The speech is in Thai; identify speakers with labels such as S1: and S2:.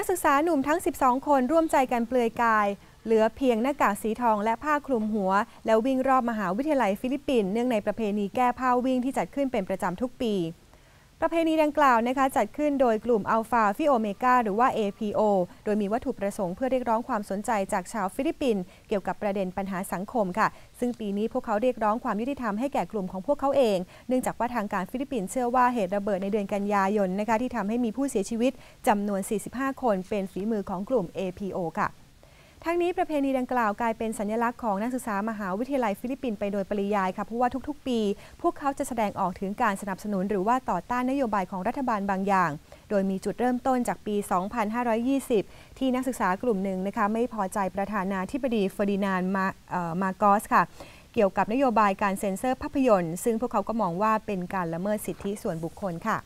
S1: นักศึกษาหนุ่มทั้ง 12 คนร่วมใจกันเปลือยกาย เหลือเพียงหน้ากากสีทองและผ้าคลุมหัว แล้ววิ่งรอบมหาวิทยาลัยฟิลิปปินส์เนื่องในประเพณีแก้ผ้าวิ่งที่จัดขึ้นเป็นประจำทุกปี ประเพณีดังกล่าวนะคะจัดขึ้นโดยกลุ่มอัลฟาฟิโอเมกาหรือว่า APO โดยมีวัตถุประสงค์เพื่อเรียกร้องความสนใจจากชาวฟิลิปปินส์เกี่ยวกับประเด็นปัญหาสังคมค่ะ ซึ่งปีนี้พวกเขาเรียกร้องความยุติธรรมให้แก่กลุ่มของพวกเขาเอง เนื่องจากว่าทางการฟิลิปปินส์เชื่อว่าเหตุระเบิดในเดือนกันยายนนะคะที่ทำให้มีผู้เสียชีวิตจำนวน 45 คนเป็นฝีมือของกลุ่ม APO ค่ะ ทั้งนี้ประเพณีดังกล่าวกลายเป็นสัญลักษณ์ของนักศึกษามหาวิทยาลัยฟิลิปปินส์ไปโดยปริยายค่ะเพราะว่าทุกๆ ปี พวกเขาจะแสดงออกถึงการสนับสนุนหรือว่าต่อต้านนโยบายของรัฐบาลบางอย่าง โดยมีจุดเริ่มต้นจากปี 2520 ที่นักศึกษากลุ่มหนึ่งนะคะไม่พอใจประธานาธิบดีเฟอร์ดินานมามาโกสค่ะเกี่ยวกับนโยบายการเซ็นเซอร์ภาพยนตร์ ซึ่งพวกเขาก็มองว่าเป็นการละเมิดสิทธิส่วนบุคคลค่ะ